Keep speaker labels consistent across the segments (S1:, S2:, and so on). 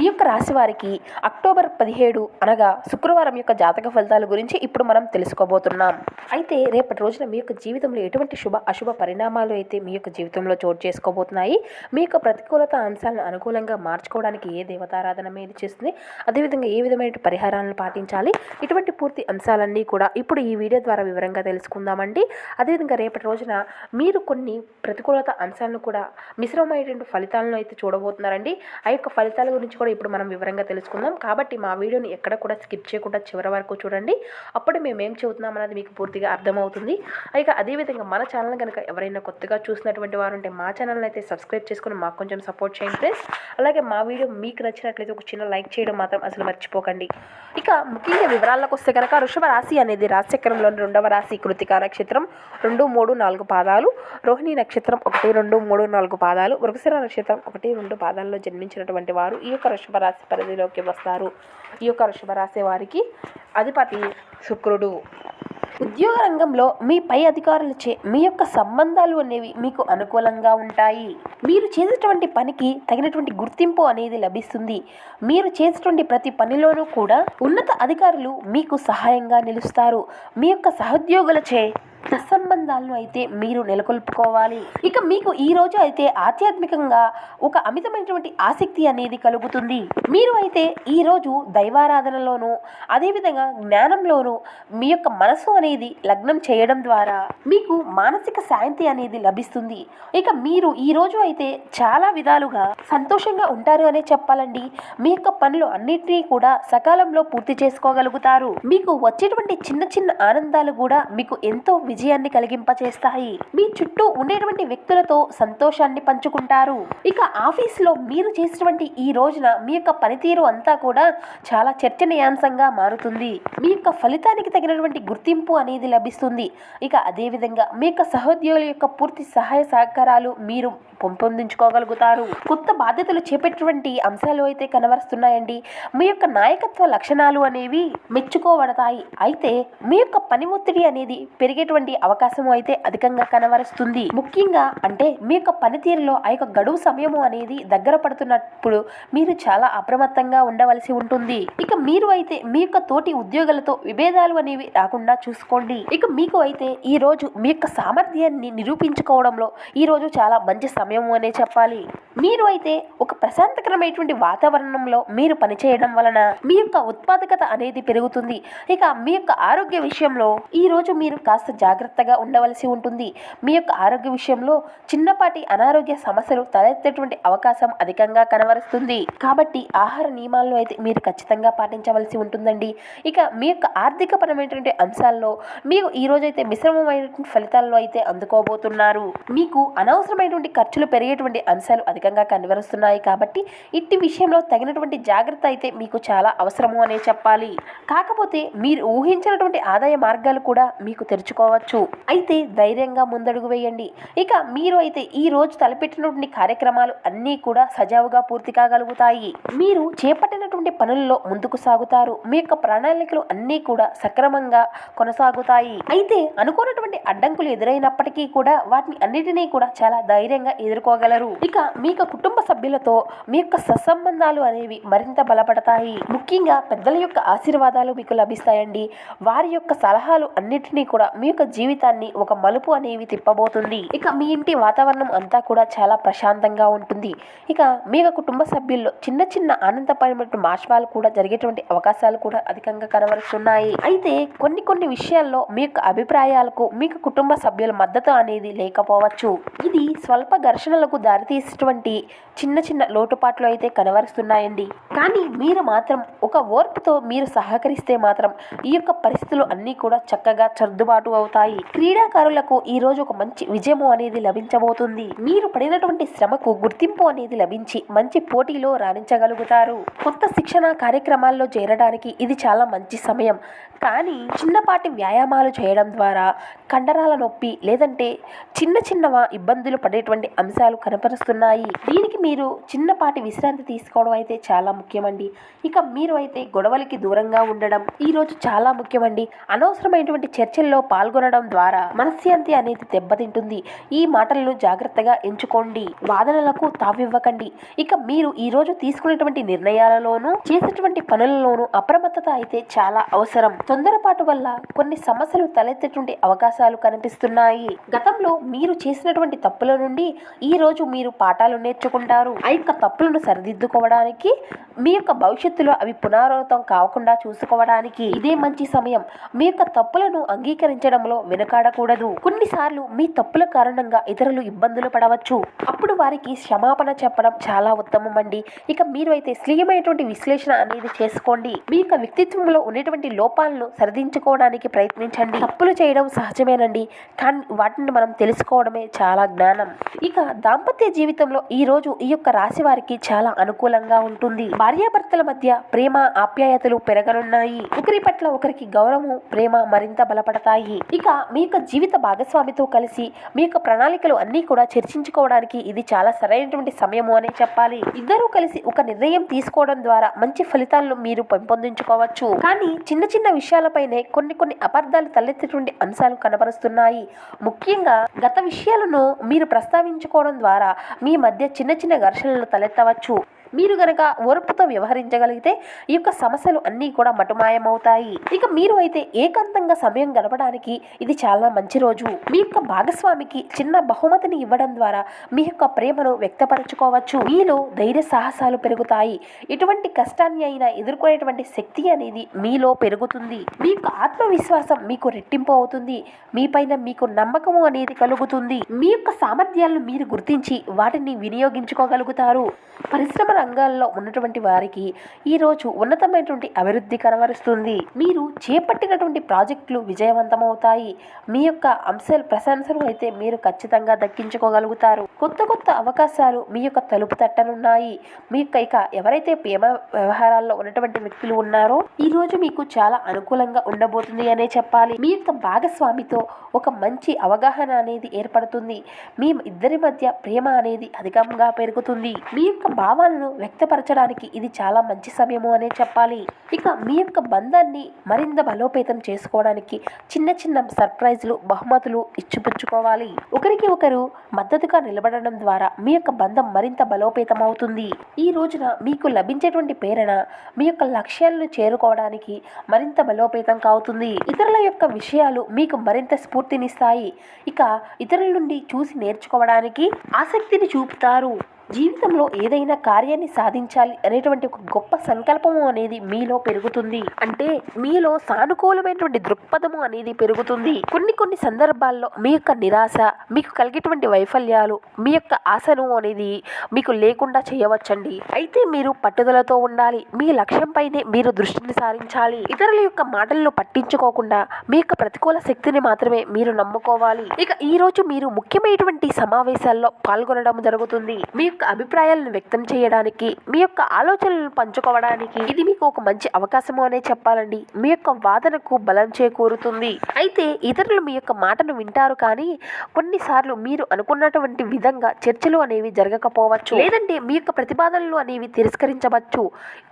S1: ఈ యొక్క రాశి వారికి అక్టోబర్ పదిహేడు అనగా శుక్రవారం యొక్క జాతక ఫలితాల గురించి ఇప్పుడు మనం తెలుసుకోబోతున్నాం. అయితే రేపటి రోజున మీ యొక్క జీవితంలో ఎటువంటి శుభ అశుభ పరిణామాలు అయితే మీ యొక్క జీవితంలో చోటు చేసుకోబోతున్నాయి? మీ యొక్క ప్రతికూలత అంశాలను అనుకూలంగా మార్చుకోవడానికి ఏ దేవతారాధన మీద చేస్తుంది? అదేవిధంగా ఏ విధమైన పరిహారాలను పాటించాలి? ఇటువంటి పూర్తి అంశాలన్నీ కూడా ఇప్పుడు ఈ వీడియో ద్వారా వివరంగా తెలుసుకుందామండి. అదేవిధంగా రేపటి రోజున మీరు కొన్ని ప్రతికూలత అంశాలను కూడా మిశ్రమమైనటువంటి ఫలితాలను అయితే చూడబోతున్నారండి. ఆ యొక్క ఫలితాల గురించి కూడా ఇప్పుడు మనం వివరంగా తెలుసుకుందాం. కాబట్టి మా వీడియోని ఎక్కడ కూడా స్కిప్ చేయకుండా చివరి వరకు చూడండి. అప్పుడు మేము ఏం చెబుతున్నాం అనేది మీకు పూర్తిగా అర్థమవుతుంది. ఇక అదేవిధంగా మన ఛానల్ కనుక ఎవరైనా కొత్తగా చూసినటువంటి వారు ఉంటే మా ఛానల్ని అయితే సబ్స్క్రైబ్ చేసుకుని మాకు కొంచెం సపోర్ట్ చేయండి ఫ్రెండ్స్. అలాగే మా వీడియో మీకు నచ్చినట్లయితే ఒక చిన్న లైక్ చేయడం మాత్రం అసలు మర్చిపోకండి. ఇక ముఖ్యంగా వివరాలకు వస్తే కనుక వృషభ రాశి అనేది రాశిచక్రంలోని రెండవ రాశి కృతికా నక్షత్రం రెండు మూడు నాలుగు పాదాలు. రోహిణి నక్షత్రం ఒకటి రెండు మూడు నాలుగు పాదాలు. వృక్షర నక్షత్రం ఒకటి రెండు పాదాల్లో జన్మించినటువంటి వారు. ఈ యొక్క వృషభరాశి పరిధిలోకి వస్తారు. ఈ యొక్క వృషభరాశి వారికి అధిపతి శుక్రుడు. ఉద్యోగ రంగంలో మీ పై అధికారులచే మీ యొక్క సంబంధాలు అనేవి మీకు అనుకూలంగా ఉంటాయి. మీరు చేసేటువంటి పనికి తగినటువంటి గుర్తింపు అనేది లభిస్తుంది. మీరు చేసేటువంటి ప్రతి పనిలోనూ కూడా ఉన్నత అధికారులు మీకు సహాయంగా నిలుస్తారు. మీ యొక్క సహోద్యోగులచే సత్సంబంధాలను అయితే మీరు నెలకొల్పుకోవాలి. ఇక మీకు ఈ రోజు అయితే ఆధ్యాత్మికంగా ఒక అమితమైనటువంటి ఆసక్తి అనేది కలుగుతుంది. మీరు అయితే ఈ రోజు దైవారాధనలోను అదేవిధంగా జ్ఞానంలోను మీ యొక్క మనసు అనేది లగ్నం చేయడం ద్వారా మీకు మానసిక శాంతి అనేది లభిస్తుంది. ఇక మీరు ఈ రోజు అయితే చాలా విధాలుగా సంతోషంగా ఉంటారు అనే చెప్పాలండి. మీ యొక్క పనులు అన్నిటినీ కూడా సకాలంలో పూర్తి చేసుకోగలుగుతారు. మీకు వచ్చేటువంటి చిన్న చిన్న ఆనందాలు కూడా మీకు ఎంతో విజయాన్ని కలిగింపచేస్తాయి. మీ చుట్టూ ఉండేటువంటి వ్యక్తులతో సంతోషాన్ని పంచుకుంటారు. ఇక ఆఫీస్లో మీరు చేసినటువంటి ఈ రోజున మీ యొక్క పనితీరు అంతా కూడా చాలా చర్చనీయాంశంగా మారుతుంది. మీ యొక్క ఫలితానికి తగినటువంటి గుర్తింపు అనేది లభిస్తుంది. ఇక అదేవిధంగా మీ యొక్క సహోద్యోగుల యొక్క పూర్తి సహాయ సహకారాలు మీరు పెంపొందించుకోగలుగుతారు. కొత్త బాధ్యతలు చేపట్టినటువంటి అంశాలు అయితే కనబరుస్తున్నాయండి. మీ యొక్క నాయకత్వ లక్షణాలు అనేవి మెచ్చుకోబడతాయి. అయితే మీ యొక్క పని ఒత్తిడి అనేది పెరిగేటువంటి అవకాశం అయితే అధికంగా కనబరుస్తుంది. ముఖ్యంగా అంటే మీ యొక్క పనితీరులో ఆ యొక్క గడువు సమయము అనేది దగ్గర పడుతున్నప్పుడు మీరు చాలా అప్రమత్తంగా ఉండవలసి ఉంటుంది. ఇక మీరు అయితే మీ యొక్క తోటి ఉద్యోగులతో విభేదాలు అనేవి రాకుండా చూసుకోండి. ఇక మీకు అయితే ఈ రోజు మీ యొక్క సామర్థ్యాన్ని నిరూపించుకోవడంలో ఈ రోజు చాలా మంచి సమయం అనే చెప్పాలి. మీరు అయితే ఒక ప్రశాంతకరమైనటువంటి వాతావరణంలో మీరు పనిచేయడం వలన మీ యొక్క ఉత్పాదకత అనేది పెరుగుతుంది. ఇక మీ యొక్క ఆరోగ్య విషయంలో ఈ రోజు మీరు కాస్త జాగ్రత్తగా ఉండవలసి ఉంటుంది. మీ యొక్క ఆరోగ్య విషయంలో చిన్నపాటి అనారోగ్య సమస్యలు తలెత్తేటువంటి అవకాశం అధికంగా కనబరుస్తుంది. కాబట్టి ఆహార నియమాలను అయితే మీరు ఖచ్చితంగా పాటించవలసి ఉంటుందండి. ఇక మీ యొక్క ఆర్థికపరమైనటువంటి అంశాల్లో మీరు ఈ రోజు అయితే మిశ్రమమైనటువంటి ఫలితాల్లో అయితే అందుకోబోతున్నారు. మీకు అనవసరమైనటువంటి ఖర్చులు పెరిగేటువంటి అంశాలు అధికంగా కనివరుస్తున్నాయి కాబట్టి ఇట్టి విషయంలో తగినటువంటి జాగ్రత్త అయితే మీకు చాలా అవసరము అనే చెప్పాలి. కాకపోతే మీరు ఊహించినటువంటి ఆదాయ మార్గాలు కూడా మీకు తెరుచుకోవచ్చు. అయితే ధైర్యంగా ముందడుగు వేయండి. ఇక మీరు అయితే ఈ రోజు తలపెట్టినటువంటి కార్యక్రమాలు అన్నీ కూడా సజావుగా పూర్తి కాగలుగుతాయి. మీరు చేపట్టినటువంటి పనుల్లో ముందుకు సాగుతారు. మీ యొక్క ప్రణాళికలు అన్నీ కూడా సక్రమంగా కొనసాగుతాయి. అయితే అనుకున్నటువంటి అడ్డంకులు ఎదురైనప్పటికీ కూడా వాటిని అన్నిటినీ కూడా చాలా ధైర్యంగా ఎదుర్కోగలరు. ఇక మీ యొక్క కుటుంబ సభ్యులతో మీ యొక్క సత్సంబంధాలు అనేవి మరింత బలపడతాయి. ముఖ్యంగా పెద్దల యొక్క ఆశీర్వాదాలు మీకు లభిస్తాయండి. వారి యొక్క సలహాలు అన్నిటినీ కూడా మీ యొక్క జీవితాన్ని ఒక మలుపు అనేవి తిప్పబోతుంది. ఇక మీ ఇంటి వాతావరణం అంతా కూడా చాలా ప్రశాంతంగా ఉంటుంది. ఇక మీ యొక్క కుటుంబ సభ్యుల్లో చిన్న చిన్న ఆనందపరమైన మార్పులు కూడా జరిగేటువంటి అవకాశాలు కూడా అధికంగా కనబరుస్తున్నాయి. అయితే కొన్ని కొన్ని విషయాల్లో మీ యొక్క అభిప్రాయాలకు మీ కుటుంబ సభ్యుల మద్దతు అనేది లేకపోవచ్చు. ఇది స్వల్ప ఘర్షణలకు దారితీసేటువంటి చిన్న చిన్న లోటుపాట్లు అయితే కనవరుస్తున్నాయండి. కానీ మీరు మాత్రం ఒక ఓర్పుతో మీరు సహకరిస్తే మాత్రం ఈ యొక్క పరిస్థితులు అన్నీ కూడా చక్కగా సర్దుబాటు అవుతాయి. క్రీడాకారులకు ఈ రోజు ఒక మంచి విజయము అనేది లభించబోతుంది. మీరు పడినటువంటి శ్రమకు గుర్తింపు అనేది లభించి మంచి పోటీలో రాణించగలుగుతారు. కొత్త శిక్షణ కార్యక్రమాల్లో చేరడానికి ఇది చాలా మంచి సమయం. కానీ చిన్నపాటి వ్యాయామాలు చేయడం ద్వారా కండరాల నొప్పి లేదంటే చిన్న చిన్నవ ఇబ్బందులు పడేటువంటి అంశాలు కనపరుస్తున్నాయి. దీనికి మీరు చిన్నపాటి విశ్రాంతి తీసుకోవడం అయితే చాలా ముఖ్యమండి. ఇక మీరు అయితే గొడవలకి దూరంగా ఉండడం ఈరోజు చాలా ముఖ్యమండి. అనవసరమైనటువంటి చర్చల్లో పాల్గొనడం ద్వారా మనశ్శాంతి అనేది దెబ్బతింటుంది. ఈ మాటలను జాగ్రత్తగా ఎంచుకోండి. వాదనలకు తావివ్వకండి. ఇక మీరు ఈరోజు తీసుకునేటువంటి నిర్ణయాలలోనూ చేసేటువంటి పనులలోనూ అప్రమత్తత అయితే చాలా అవసరం. తొందరపాటు వల్ల కొన్ని సమస్యలు తలెత్తేటువంటి అవకాశాలు కనిపిస్తున్నాయి. గతంలో మీరు చేసినటువంటి తప్పుల నుండి ఈ రోజు మీరు పాఠాలు నేర్చుకుంటారు. ఆ యొక్క తప్పులను సరిదిద్దుకోవడానికి మీ యొక్క భవిష్యత్తులో అవి పునరావృతం కాకుండా చూసుకోవడానికి ఇదే మంచి సమయం. మీ యొక్క తప్పులను అంగీకరించడంలో వెనుకాడకూడదు. కొన్నిసార్లు మీ తప్పుల కారణంగా ఇతరులు ఇబ్బందులు పడవచ్చు. అప్పుడు వారికి క్షమాపణ చెప్పడం చాలా ఉత్తమం అండి ఇక మీరు అయితే స్లీయమైనటువంటి విశ్లేషణ అనేది చేసుకోండి. మీ యొక్క వ్యక్తిత్వంలో ఉన్నటువంటి లోపాలను సరిదించుకోవడానికి ప్రయత్నించండి. తప్పులు చేయడం సహజమేనండి. కానీ వాటిని మనం తెలుసు తెలుసుకోవడమే చాలా జ్ఞానం. ఇక దాంపత్య జీవితంలో ఈ రోజు ఈ యొక్క రాశి వారికి చాలా అనుకూలంగా ఉంటుంది. భార్యాభర్తల మధ్య ప్రేమ ఆప్యాయతలు పెరగనున్నాయి. ఒకరి పట్ల ఒకరికి గౌరవం ప్రేమ మరింత బలపడతాయి. ఇక మీ యొక్క జీవిత భాగస్వామితో కలిసి మీ యొక్క ప్రణాళికలు అన్నీ కూడా చర్చించుకోవడానికి ఇది చాలా సరైనటువంటి సమయము అనే చెప్పాలి. ఇద్దరూ కలిసి ఒక నిర్ణయం తీసుకోవడం ద్వారా మంచి ఫలితాలను మీరు పెంపొందించుకోవచ్చు. కానీ చిన్న చిన్న విషయాలపైనే కొన్ని కొన్ని అపార్థాలు తలెత్తేటువంటి అంశాలు కనబరుస్తున్నాయి. ముఖ్యంగా గత విషయాలను మీరు ప్రస్తావించుకోవడం ద్వారా మీ మధ్య చిన్న చిన్న ఘర్షణలు తలెత్తవచ్చు. మీరు గనక ఓర్పుతో వ్యవహరించగలిగితే ఈ యొక్క సమస్యలు అన్నీ కూడా మటుమాయమవుతాయి. ఇక మీరు అయితే ఏకాంతంగా సమయం గడపడానికి ఇది చాలా మంచి రోజు. మీ యొక్క భాగస్వామికి చిన్న బహుమతిని ఇవ్వడం ద్వారా మీ యొక్క ప్రేమను వ్యక్తపరచుకోవచ్చు. మీలో ధైర్య సాహసాలు పెరుగుతాయి. ఎటువంటి కష్టాన్ని అయినా ఎదుర్కొనేటువంటి శక్తి అనేది మీలో పెరుగుతుంది. మీ యొక్క ఆత్మవిశ్వాసం మీకు రెట్టింపు అవుతుంది. మీపైన మీకు నమ్మకము అనేది కలుగుతుంది. మీ యొక్క సామర్థ్యాలను మీరు గుర్తించి వాటిని వినియోగించుకోగలుగుతారు. పరిశ్రమల రంగాల్లో ఉన్నటువంటి వారికి ఈరోజు ఉన్నతమైనటువంటి అభివృద్ధి కనబరుస్తుంది. మీరు చేపట్టినటువంటి ప్రాజెక్టులు విజయవంతమవుతాయి. మీ యొక్క అంశాలు ప్రశంసలు అయితే మీరు ఖచ్చితంగా దక్కించుకోగలుగుతారు. కొత్త కొత్త అవకాశాలు మీ యొక్క తలుపు తట్టనున్నాయి. మీ యొక్క ఇక ఎవరైతే ప్రేమ వ్యవహారాల్లో ఉన్నటువంటి వ్యక్తులు ఉన్నారో ఈ రోజు మీకు చాలా అనుకూలంగా ఉండబోతుంది అనే చెప్పాలి. మీ యొక్క భాగస్వామితో ఒక మంచి అవగాహన అనేది ఏర్పడుతుంది. మీ ఇద్దరి మధ్య ప్రేమ అనేది అధికంగా పెరుగుతుంది. మీ యొక్క భావాలను వ్యక్తపరచడానికి ఇది చాలా మంచి సమయము అనే చెప్పాలి. ఇక మీ యొక్క బంధాన్ని మరింత బలోపేతం చేసుకోవడానికి చిన్న చిన్న సర్ప్రైజ్లు బహుమతులు ఇచ్చిపుచ్చుకోవాలి. ఒకరికి ఒకరు మద్దతుగా నిలబడడం ద్వారా మీ యొక్క బంధం మరింత బలోపేతం అవుతుంది ఈ రోజున మీకు లభించేటువంటి ప్రేరణ మీ యొక్క లక్ష్యాలను చేరుకోవడానికి మరింత బలోపేతం కావుతుంది. ఇతరుల యొక్క విషయాలు మీకు మరింత స్ఫూర్తినిస్తాయి. ఇక ఇతరుల నుండి చూసి నేర్చుకోవడానికి ఆసక్తిని చూపుతారు. జీవితంలో ఏదైనా కార్యాన్ని సాధించాలి అనేటువంటి ఒక గొప్ప సంకల్పము అనేది మీలో పెరుగుతుంది. అంటే మీలో సానుకూలమైనటువంటి దృక్పథము అనేది పెరుగుతుంది. కొన్ని కొన్ని సందర్భాల్లో మీ యొక్క నిరాశ మీకు కలిగేటువంటి వైఫల్యాలు మీ యొక్క ఆశను అనేది మీకు లేకుండా చేయవచ్చండి. అయితే మీరు పట్టుదలతో ఉండాలి. మీ లక్ష్యంపైనే మీరు దృష్టిని సారించాలి. ఇతరుల యొక్క మాటలను పట్టించుకోకుండా మీ యొక్క ప్రతికూల శక్తిని మాత్రమే మీరు నమ్ముకోవాలి. ఇక ఈ రోజు మీరు ముఖ్యమైనటువంటి సమావేశాల్లో పాల్గొనడం జరుగుతుంది. మీ యొక్క అభిప్రాయాలను వ్యక్తం చేయడానికి మీ యొక్క ఆలోచనలను పంచుకోవడానికి ఇది మీకు ఒక మంచి అవకాశము అనే చెప్పాలండి. మీ యొక్క వాదనకు బలం చేకూరుతుంది. అయితే ఇతరులు మీ యొక్క మాటను వింటారు కానీ కొన్నిసార్లు మీరు అనుకున్నటువంటి విధంగా చర్చలు అనేవి జరగకపోవచ్చు. లేదంటే మీ యొక్క ప్రతిపాదనలు అనేవి తిరస్కరించవచ్చు.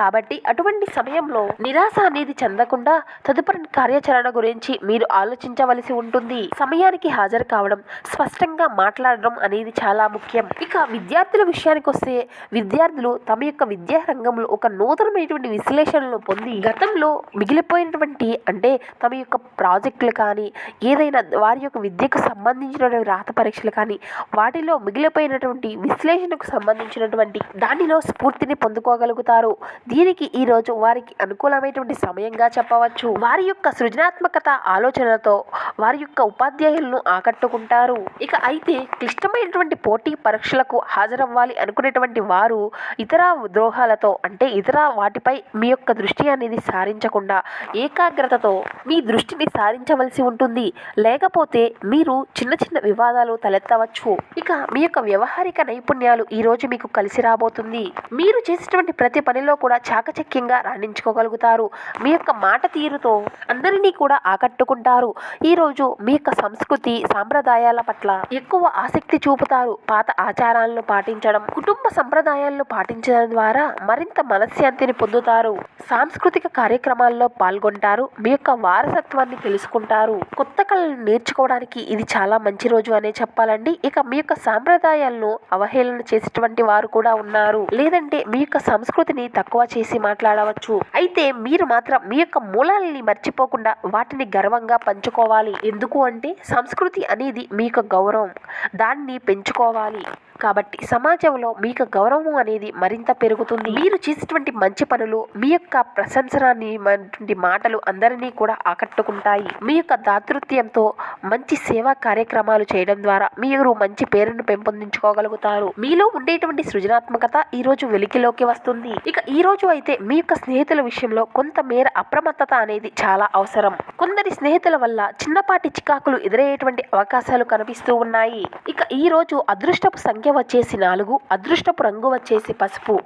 S1: కాబట్టి అటువంటి సమయంలో నిరాశ అనేది చెందకుండా తదుపరి కార్యాచరణ గురించి మీరు ఆలోచించవలసి ఉంటుంది. సమయానికి హాజరు కావడం స్పష్టంగా మాట్లాడడం అనేది చాలా ముఖ్యం. ఇక విద్యార్థుల విషయానికి వస్తే విద్యార్థులు తమ యొక్క విద్యా రంగంలో ఒక నూతనమైనటువంటి విశ్లేషణలు పొంది గతంలో మిగిలిపోయినటువంటి అంటే తమ యొక్క ప్రాజెక్టులు కానీ ఏదైనా వారి యొక్క విద్యకు సంబంధించినటువంటి రాత పరీక్షలు కానీ వాటిలో మిగిలిపోయినటువంటి విశ్లేషణకు సంబంధించినటువంటి దానిలో స్ఫూర్తిని పొందుకోగలుగుతారు. దీనికి ఈ రోజు వారికి అనుకూలమైనటువంటి సమయంగా చెప్పవచ్చు. వారి యొక్క సృజనాత్మకత ఆలోచనలతో వారి యొక్క ఉపాధ్యాయులను ఆకట్టుకుంటారు. ఇక అయితే క్లిష్టమైనటువంటి పోటీ పరీక్షలకు హాజరవ్వ అవ్వాలి అనుకునేటువంటి వారు ఇతర ద్రోహాలతో అంటే ఇతర వాటిపై మీ యొక్క దృష్టి అనేది సారించకుండా ఏకాగ్రతతో మీ దృష్టిని సారించవలసి ఉంటుంది. లేకపోతే మీరు చిన్న చిన్న వివాదాలు తలెత్తవచ్చు. ఇక మీ యొక్క వ్యవహారిక నైపుణ్యాలు ఈ రోజు మీకు కలిసి రాబోతుంది. మీరు చేసినటువంటి ప్రతి పనిలో కూడా చాకచక్యంగా రాణించుకోగలుగుతారు. మీ యొక్క మాట తీరుతో అందరినీ కూడా ఆకట్టుకుంటారు. ఈ రోజు మీ యొక్క సంస్కృతి సాంప్రదాయాల పట్ల ఎక్కువ ఆసక్తి చూపుతారు. పాత ఆచారాలను పాటించడం కుటుంబ సంప్రదాయాలను పాటించడం ద్వారా మరింత మనశ్శాంతిని పొందుతారు. సాంస్కృతిక కార్యక్రమాల్లో పాల్గొంటారు. మీ యొక్క వారసత్వాన్ని తెలుసుకుంటారు. కొత్త కళలు నేర్చుకోవడానికి ఇది చాలా మంచి రోజు అనే చెప్పాలండి. ఇక మీ యొక్క సాంప్రదాయాలను అవహేళన చేసేటువంటి వారు కూడా ఉన్నారు. లేదంటే మీ యొక్క సంస్కృతిని తక్కువ చేసి మాట్లాడవచ్చు. అయితే మీరు మాత్రం మీ యొక్క మూలాలని మర్చిపోకుండా వాటిని గర్వంగా పంచుకోవాలి. ఎందుకు అంటే సంస్కృతి అనేది మీ యొక్క గౌరవం. దాన్ని పెంచుకోవాలి. కాబట్టి సమాజంలో మీకు గౌరవం అనేది మరింత పెరుగుతుంది. మీరు చేసేటువంటి మంచి పనులు మీ యొక్క ప్రశంసనాన్ని మాటలు అందరినీ కూడా ఆకట్టుకుంటాయి. మీ యొక్క దాతృత్యంతో మంచి సేవా కార్యక్రమాలు చేయడం ద్వారా మీరు మంచి పేరును పెంపొందించుకోగలుగుతారు. మీలో ఉండేటువంటి సృజనాత్మకత ఈ రోజు వెలికిలోకి వస్తుంది. ఇక ఈ రోజు అయితే మీ యొక్క స్నేహితుల విషయంలో కొంతమేర అప్రమత్తత అనేది చాలా అవసరం. కొందరి స్నేహితుల వల్ల చిన్నపాటి చికాకులు ఎదురయ్యేటువంటి అవకాశాలు కనిపిస్తూ ఉన్నాయి. ఇక ఈ రోజు అదృష్టపు సంఖ్య వచ్చేసి నాలుగు అదృష్టపు రంగు వచ్చేసి పసుపు.